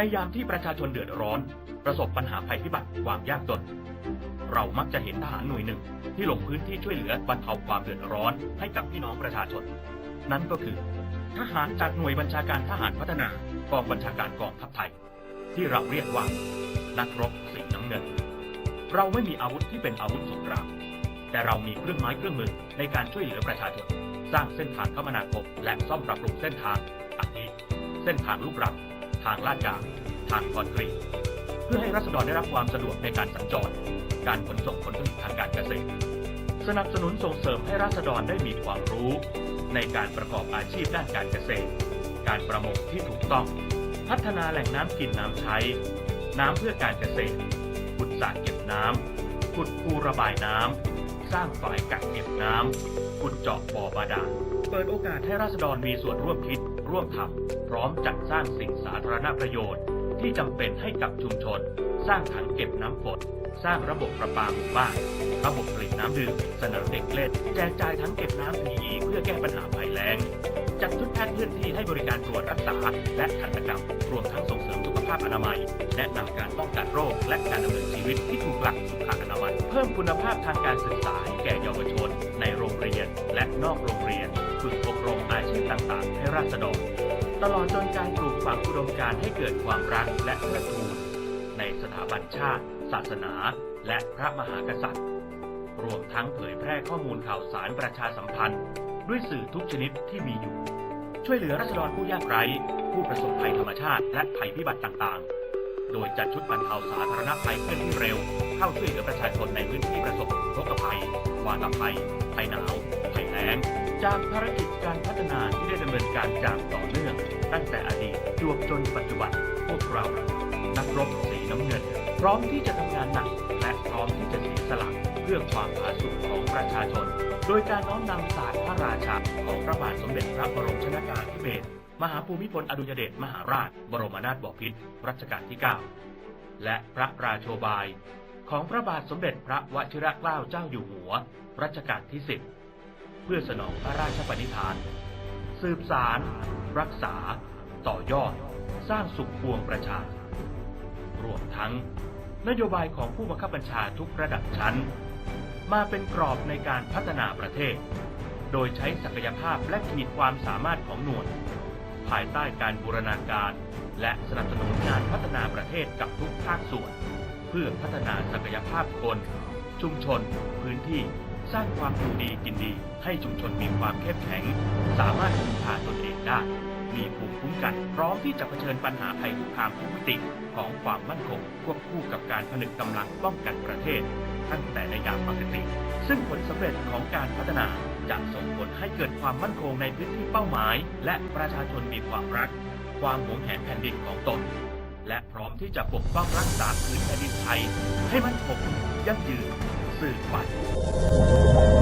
ในยามที่ประชาชนเดือดร้อน ประสบปัญหาภัยพิบัติความยากจน เรามักจะเห็นทหารหน่วยหนึ่งที่ลงพื้นที่ช่วยเหลือบรรเทาความเดือดร้อนให้กับพี่น้องประชาชน นั่นก็คือ ทหารจากหน่วยบัญชาการทหารพัฒนากองบัญชาการกองทัพไทย ที่เราเรียกว่า นักรบสีน้ำเงิน เราไม่มีอาวุธที่เป็นอาวุธสงครามแต่เรามีเครื่องไม้เครื่องมือในการช่วยเหลือประชาชน สร้างเส้นทางคมนาคมและซ่อมปรับปรุงเส้นทางอาทิเส้นทางลูกรังางลาดยางทางคอนกรีต เพื่อให้รัษฎรได้รับความสะดวกในการสัญจร การขนส่งผลผลิตทางการเกษตร สนับสนุนส่งเสริมให้รัษฎรได้มีความรู้ ในการประกอบอาชีพด้านการเกษตร การประมงที่ถูกต้อง พัฒนาแหล่งน้ำกินน้ำใช้ น้ำเพื่อการเกษตรขุดสระเก็บน้ำขุดคูระบายน้ำสร้างฝายกักเก็บน้ำขุดเจาะบ่อบาดาลเปิดโอกาสให้ราษฎรมีส่วนร่วมคิด ร่วมทำพร้อมจัดสร้างสิ่งสาธารณประโยชน์ ที่จำเป็นให้กับชุมชน สร้างถังเก็บน้ำฝน สร้างระบบประปาหมู่บ้าน ระบบผลิตน้ำดื่ม เสนอเด็กเล่น แจกจ่ายทั้งเก็บน้ำ PE เพื่อแก้ปัญหาภัยแล้ง จัดชุดแพทย์เคลื่อนที่ให้บริการตรวจรักษา และทันต แนะนำการป้องกันโรค และการดำเนินชีวิตที่ถูกหลักสุขอนามัยเพิ่มคุณภาพทางการศึกษาแก่เยาวชน ในโรงเรียน และนอกโรงเรียน ฝึกอบรมอาชีพต่างๆ ให้ราษฎรตลอดจนการปลูกฝังอุดมการณ์ให้เกิดความรักและเทิดทูนในสถาบันชาติ ศาสนา และพระมหากษัตริย์ รวมทั้งเผยแพร่ข้อมูลข่าวสารประชาสัมพันธ์ ด้วยสื่อทุกชนิดที่มีอยู่ ช่วยเหลือรัษฎรผู้ยากไร้ ผู้ประสบภัยธรรมชาติและภัยพิบัติต่างๆ โดยจัดชุดบรรเทาสาธารณภัยเคลื่อนที่เร็ว เข้าช่วยเหลือประชาชนในพื้นที่ประสบโรคภัย วาตภัย ภัยหนาวภัยแล้ง จากภารกิจการพัฒนาที่ได้ดำเนินการอย่างต่อเนื่อง ตั้งแต่อดีตจวบจนปัจจุบันพวกเรา นักรบสีน้ำเงิน พร้อมที่จะทำงานหนัก พื่อความผาสุกของประชาชน โดยการน้อมนำศาสตร์พระราชาของพระบาทสมเด็จพระบรมชนากาธิเบศรมหาภูมิพลอดุลยเดชมหาราช บรมนาถบพิตรรัชกาลที่ 9 และพระราโชบาย ของพระบาทสมเด็จพระวชิรเกล้าเจ้าอยู่หัว รัชกาลที่ 10 เพื่อสนองพระราชปณิธาน สืบสารรักษา ต่อยอด สร้างสุขพวงประชารวมทั้ง นโยบายของผู้บังคับบัญชาทุกระดับชั้น มาเป็นกรอบในการพัฒนาประเทศ โดยใช้ศักยภาพและขีดความสามารถของหน่วย ภายใต้การบูรณาการ และสนับสนุนงานพัฒนาประเทศกับทุกภาคส่วน เพื่อพัฒนาศักยภาพคน ชุมชน พื้นที่ สร้างความอยู่ดีกินดี ให้ชุมชนมีความเข้มแข็ง สามารถพึ่งพาตนเองได้ มีภูมิคุ้มกันพร้อมที่จะเผชิญปัญหาภัยคุกคามทุกมิติของความมั่นคงควบคู่กับการผนึกกำลังป้องกันประเทศ ตั้งแต่ในยามปกติ ซึ่งผลสำเร็จของการพัฒนาจะส่งผลให้เกิดความมั่นคงในพื้นที่เป้าหมาย และประชาชนมีความรัก ความหวงแหนแผ่นดินของตน และพร้อมที่จะปกป้องรักษาพื้นแผ่นดินไทย ให้มั่นคงยั่งยืนสืบไป